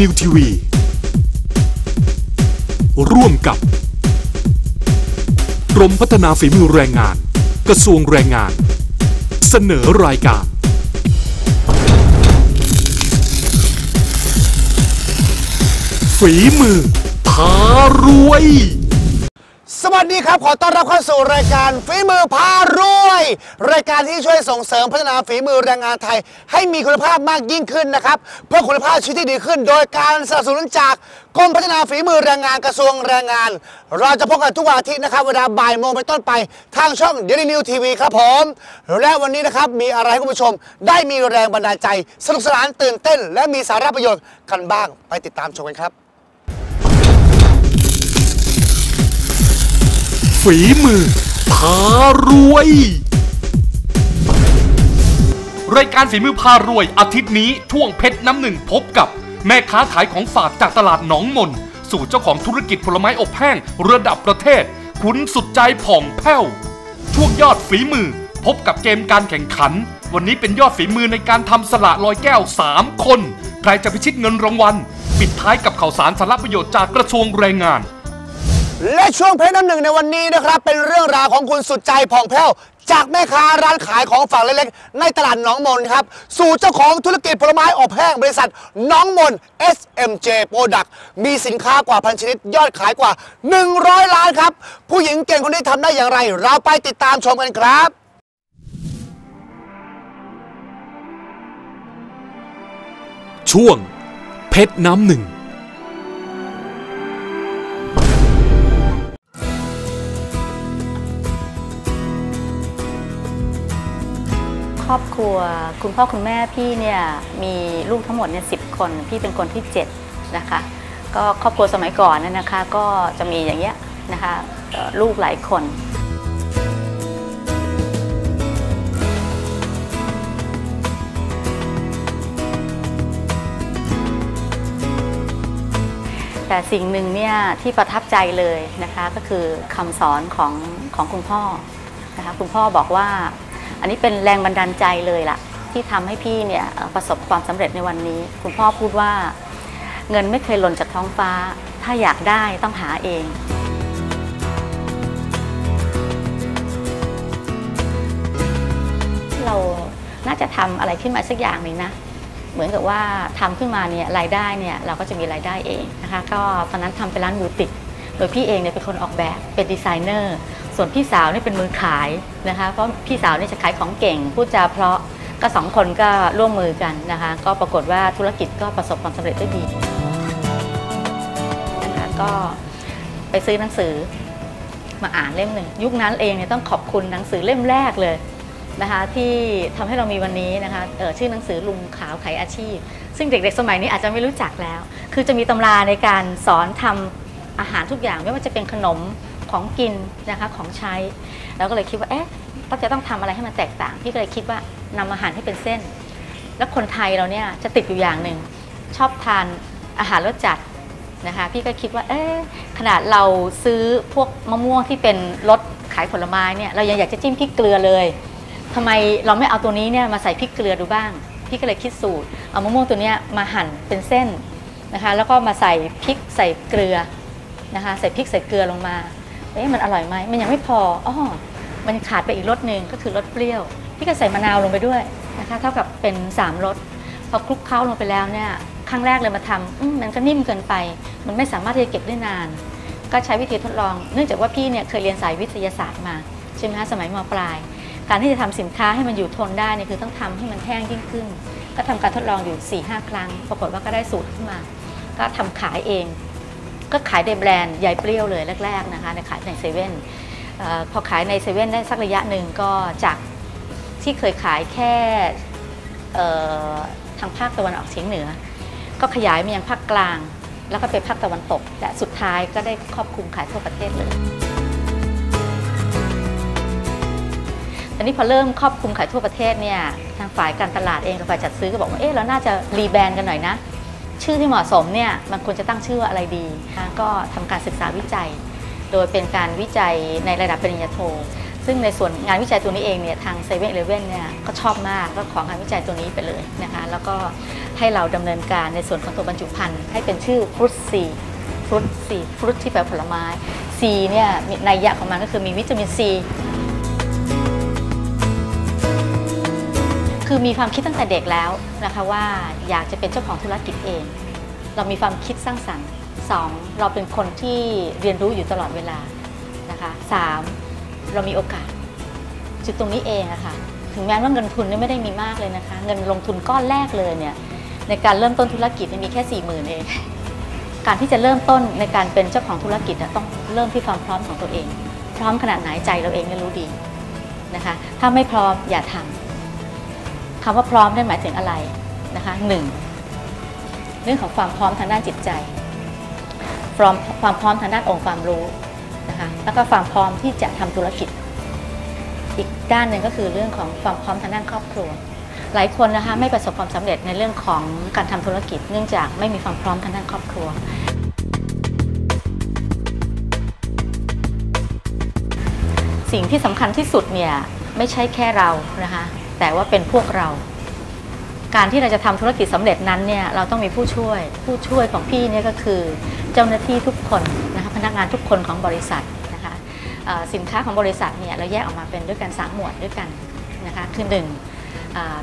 นิวทีวีร่วมกับ กรมพัฒนาฝีมือแรงงาน กระทรวงแรงงาน เสนอรายการ ฝีมือพารวย สวัสดีครับ ขอต้อนรับเข้าสู่รายการฝีมือพารวย รายการที่ช่วยส่งเสริมพัฒนาฝีมือแรงงานไทย ให้มีคุณภาพมากยิ่งขึ้นนะครับ เพื่อคุณภาพชีวิตที่ดีขึ้น โดยการสนับสนุนจากกรมพัฒนาฝีมือแรงงานกระทรวงแรงงาน เราจะพบกันทุกวันอาทิตย์นะครับเวลาบ่ายโมงเป็นต้นไป ทางช่องเดลินิวทีวีครับผมและวันนี้นะครับมีอะไรให้คุณผู้ชม ได้มีแรงบันดาลใจ สนุกสนานตื่นเต้น และมีสาระประโยชน์กันบ้างไปติดตามชมกันครับ ฝีมือพารวย รายการฝีมือพารวยอาทิตย์นี้ช่วงเพชรน้ำหนึ่งพบกับแม่ค้าขายของฝากจากตลาดหนองมน สู่เจ้าของธุรกิจผลไม้อบแห้งระดับประเทศ คุณสุดใจผ่องแผ้ว ช่วงยอดฝีมือ พบกับเกมการแข่งขัน วันนี้เป็นยอดฝีมือในการทำสละลอยแก้ว 3 คน ใครจะพิชิตเงินรางวัล ปิดท้ายกับข่าวสารสาระประโยชน์จากกระทรวงแรงงาน และช่วงเพชรน้ำหนึ่งในวันนี้นะครับ เป็นเรื่องราวของคุณสุดใจผ่องแผ้ว จากแม่ค้าร้านขายของฝากเล็กๆ ในตลาดหนองมนครับ สู่เจ้าของธุรกิจผลไม้อบแห้งบริษัทหน้องมน SMJ Product มีสินค้ากว่าพันชนิดยอดขายกว่า 100 ล้านครับ ผู้หญิงเก่งคนนี้ทำได้อย่างไร เราไปติดตามชมกันครับช่วง เพชรน้ำหนึ่ง ครอบครัว คุณพ่อคุณแม่พี่เนี่ยมีลูกทั้งหมดเนี่ยสิคน พี่เป็นคนที่ 7 นะคะ ก็ครอบครัวสมัยก่อนเนี่ยนะคะ ก็จะมีอย่างเงี้ยนะคะลูกหลายคนแต่สิ่งหนึ่งเนี่ยที่ประทับใจเลยนะคะก็คือคำสอนของของคุณพ่อนะคะคุณพ่อบอกว่า อันนี้เป็นแรงบันดาลใจเลยล่ะ ที่ทำให้พี่เนี่ยประสบความสำเร็จในวันนี้ คุณพ่อพูดว่า เงินไม่เคยหล่นจากท้องฟ้า ถ้าอยากได้ต้องหาเองเราน่าจะทำอะไรขึ้นมาสักอย่างหนึ่งนะ เหมือนกับว่าทำขึ้นมาเนี่ยรายได้เนี่ยเราก็จะมีรายได้เองนะคะ ก็ตอนนั้นทำเป็นร้านบูติก โดยพี่เองเนี่ยเป็นคนออกแบบเป็นดีไซเนอร์ ส่วนพี่สาวนี่เป็นมือขายนะคะเพราะพี่สาวนี่จะขายของเก่งพูดจาเพราะก็สองคนก็ร่วมมือกันนะคะ ก็ปรากฏว่าธุรกิจก็ประสบความสำเร็จได้ดีนะคะก็ไปซื้อหนังสือมาอ่านเล่มหนึ่งยุคนั้นเองเนี่ยต้องขอบคุณหนังสือเล่มแรกเลยนะคะที่ทำให้เรามีวันนี้นะคะออชื่อหนังสือลุงขาวไขอาชีพ ซึ่งเด็กๆ สมัยนี้อาจจะไม่รู้จักแล้ว คือจะมีตำราในการสอนทำอาหารทุกอย่างไม่ว่าจะเป็นขนม ของกินนะคะของใช้ แล้วก็เลยคิดว่าเอ๊ะเราจะต้องทำอะไรให้มันแตกต่าง พี่ก็เลยคิดว่านำอาหารให้เป็นเส้น แล้วคนไทยเราเนี่ยจะติดอยู่อย่างหนึ่งชอบทานอาหารรสจัดนะคะพี่ก็คิดว่าเอ๊ะขนาดเราซื้อพวกมะม่วงที่เป็นรสขายผลไม้เนี่ยเรายังอยากจะจิ้มพริกเกลือเลยทำไมเราไม่เอาตัวนี้เนี่ยมาใส่พริกเกลือดูบ้าง พี่ก็เลยคิดสูตร เอามะม่วงตัวเนี้ยมาหั่นเป็นเส้นนะคะ แล้วก็มาใส่พริกใส่เกลือนะคะ ใส่พริกใส่เกลือลงมา เอ๊ะมันอร่อยไหมมันยังไม่พออ๋อมันขาดไปอีกรสหนึ่งก็คือรสเปรี้ยวพี่ก็ใส่มะนาวลงไปด้วยนะคะเท่ากับเป็น3รสพอคลุกเคล้าลงไปแล้วเนี่ยครั้งแรกเลยมาทำมมันก็นิ่มเกินไป มันไม่สามารถที่จะเก็บได้นาน ก็ใช้วิธีทดลอง เนื่องจากว่าพี่เนี่ยเคยเรียนสายวิทยาศาสตร์มาใช่ไหมคะสมัยมปลาย การที่จะทำสินค้าให้มันอยู่ทนได้เนี่ยคือต้องทำให้มันแห้งยิ่งขึ้น ก็ทำการทดลองอยู่4ี่ห้าครั้ง ปรากฏว่าก็ได้สูตรขึ้นมา ก็ทำขายเอง ก็ขายในแบรนด์ยายเปรี้ยวเลยแรกๆนะคะในขายในเซเว่นพอขายในเซเว่นได้สักระยะหนึ่งก็จากที่เคยขายแค่ทางภาคตะวันออกเฉียงเหนือ ก็ขยายมายังภาคกลาง แล้วก็ไปภาคตะวันตก และสุดท้ายก็ได้ครอบคลุมขายทั่วประเทศเลยตอนนี้พอเริ่มครอบคลุมขายทั่วประเทศเนี่ยทางฝ่ายการตลาดเองกับฝ่ายจัดซื้อก็บอกว่าเอ๊ะเราน่าจะรีแบรนด์กันหน่อยนะ ชื่อที่เหมาะสมเนี่ยมันควรจะตั้งชื่ออะไรดีนะก็ทำการศึกษาวิจัย โดยเป็นการวิจัยในระดับปริญญาโท ซึ่งในส่วนงานวิจัยตัวนี้เองเนี่ยทางเซเว่นเลเว่นเนี่ยก็ชอบมากก็ของานวิจัยตัวนี้ไปเลยนะคะแล้วก็ให้เราดำเนินการในส่วนของตัวบรรจุภัณฑ์ให้เป็นชื่อฟรุตซีฟรุตซีฟรุตที่แปลผลไม้ซีเนี่ยมีนัยยะของมันก็คือมีวิตามินซี คือมีความคิดตั้งแต่เด็กแล้วนะคะว่าอยากจะเป็นเจ้าของธุรกิจเอง เรามีความคิดสร้างสรรค์สองเราเป็นคนที่เรียนรู้อยู่ตลอดเวลานะคะสามเรามีโอกาส จุดตรงนี้เองอะค่ะถึงแม้ว่าเงินทุนเนี่ยไม่ได้มีมากเลยนะคะ เงินลงทุนก้อนแรกเลยเนี่ยในการเริ่มต้นธุรกิจมีแค่สี่หมื่นเองการที่จะเริ่มต้นในการเป็นเจ้าของธุรกิจต้องเริ่มที่ความพร้อมของตัวเอง พร้อมขนาดไหนใจเราเองเนี่ยรู้ดีนะคะ ถ้าไม่พร้อมอย่าทำ คำว่าพร้อมได้หมายถึงอะไรนะคะหนึ่งเรื่องของความพร้อมทางด้านจิตใจพร้อมความพร้อมทางด้านองค์ความรู้นะคะแล้วก็ความพร้อมที่จะทำธุรกิจ อีกด้านหนึ่งก็คือเรื่องของความพร้อมทางด้านครอบครัว หลายคนนะคะไม่ประสบความสำเร็จในเรื่องของการทำธุรกิจ เนื่องจากไม่มีความพร้อมทางด้านครอบครัวสิ่งที่สำคัญที่สุดเนี่ยไม่ใช่แค่เรานะคะ แต่ว่าเป็นพวกเรา การที่เราจะทำธุรกิจสำเร็จนั้นเนี่ยเราต้องมีผู้ช่วย ผู้ช่วยของพี่เนี่ยก็คือ เจ้าหน้าที่ทุกคนนะคะพนักงานทุกคนของบริษัทนะคะสินค้าของบริษัทเนี่ยเราแยกออกมาเป็นด้วยกันสามหมวดด้วยกันนะคะคือหนึ่ง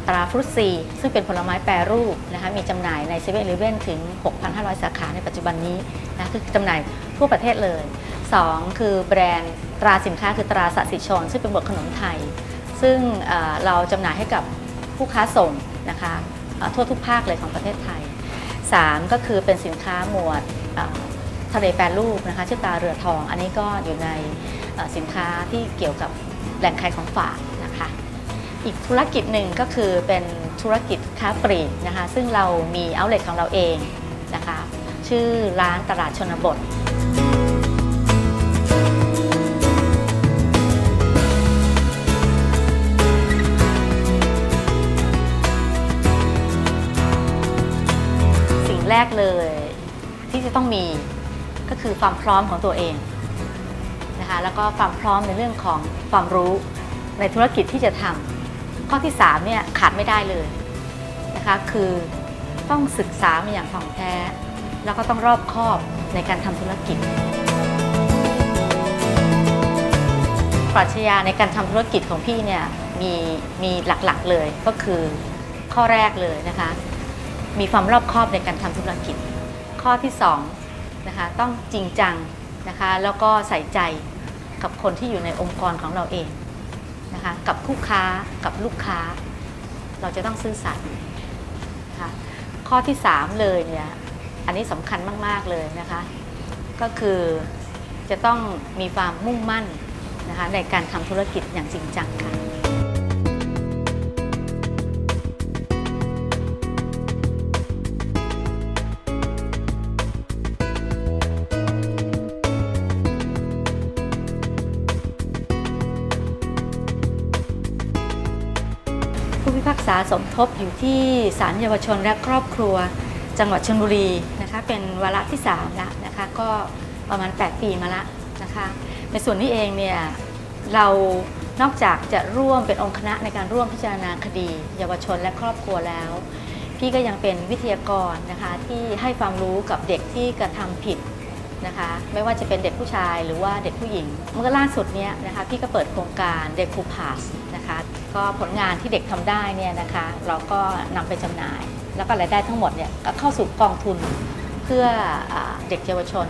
ตราฟรุตซีซึ่งเป็นผลไม้แปรรูปนะคะมีจำหน่ายในเซเว่นเลเว่นถึง 6,500 สาขาในปัจจุบันนี้นะคือจำหน่ายทั่วประเทศเลย 2 คือแบรนด์ตราสินค้าคือตราสัตสิชนซึ่งเป็นบทขนมไทย ซึ่งเราจำหน่ายให้กับผู้ค้าส่งนะคะทั่วทุกภาคเลยของประเทศไทย 3 ก็คือเป็นสินค้าหมวดเทะเลแปรรูปนะคะชื่อตาเรือทอง อันนี้ก็อยู่ในสินค้าที่เกี่ยวกับแหล่งขายของฝากนะคะอีกธุรกิจหนึ่งก็คือเป็นธุรกิจค้าปลีกนะคะซึ่งเรามีเอาเล t ของเราเองนะคะชื่อร้านตลาดชนบท แรกเลย ที่จะต้องมีก็คือความพร้อมของตัวเองนะคะแล้วก็ความพร้อมในเรื่องของความรู้ในธุรกิจที่จะทำข้อที่3เนี่ยขาดไม่ได้เลยนะคะคือต้องศึกษามาอย่างถ่องแท้ แล้วก็ต้องรอบคอบในการทำธุรกิจปรัชญาในการทำธุรกิจของพี่เนี่ยมีมีหลักๆเลยก็คือข้อแรกเลยนะคะ มีความรอบคอบในการทำธุรกิจ ข้อที่2นะคะต้องจริงจังนะคะแล้วก็ใส่ใจกับคนที่อยู่ในองค์กรของเราเองนะคะกับคู่ค้ากับลูกค้า เราจะต้องซื่อสัตย์นะคะข้อที่ 3 เลยเนี่ยอันนี้สำคัญมาก ๆ เลยนะคะ ก็คือจะต้องมีความมุ่งมั่นนะคะในการทำธุรกิจอย่างจริงจังค่ะาสมทบอยู่ที่ศาลเยาวชนและครอบครัว จังหวัดชลบุรีนะคะเป็นวาระที่3แล้วนะคะก็ประมาณ 8 ปีมาละนะคะในส่วนนี้เองเนี่ยเรานอกจากจะร่วมเป็นองค์คณะในการร่วมพิจารณาคดี เยาวชนและครอบครัวแล้ว พี่ก็ยังเป็นวิทยากรนะคะที่ให้ความรู้กับเด็กที่กระทำผิดนะคะไม่ว่าจะเป็นเด็กผู้ชายหรือว่าเด็กผู้หญิง เมื่อล่าสุดเนี้ยนะคะพี่ก็เปิดโครงการเด็กคูพาสนะคะ ก็ผลงานที่เด็กทำได้เนี่ยนะคะเราก็นำไปจำหน่าย แล้วก็รายได้ทั้งหมดเนี่ยก็เข้าสู่กองทุนเพื่ออเด็กเยาวชน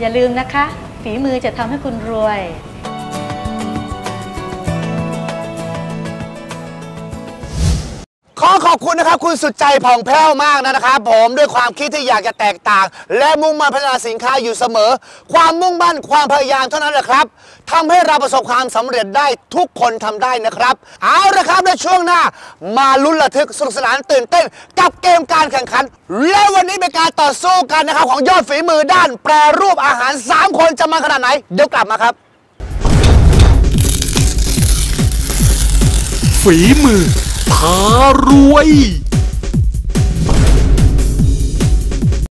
อย่าลืมนะคะ ฝีมือจะทำให้คุณรวย ขอบคุณนะครับคุณสุดใจผ่องแผ้วมากนะครับผมด้วยความคิดที่อยากจะแตกต่าง และมุ่งมั่นพัฒนาสินค้าอยู่เสมอ ความมุ่งมั่นความพยายามเท่านั้นแหละครับทำให้เราประสบความสำเร็จได้ทุกคนทำได้นะครับ เอาละครับในช่วงหน้า มาลุ้นระทึกสนุกสนานตื่นเต้น กับเกมการแข่งขัน และวันนี้เป็นการต่อสู้กันนะครับของยอดฝีมือด้าน แปรรูปอาหาร 3 คนจะมาขนาดไหน เดี๋ยวกลับมาครับ ฝีมือ พารวย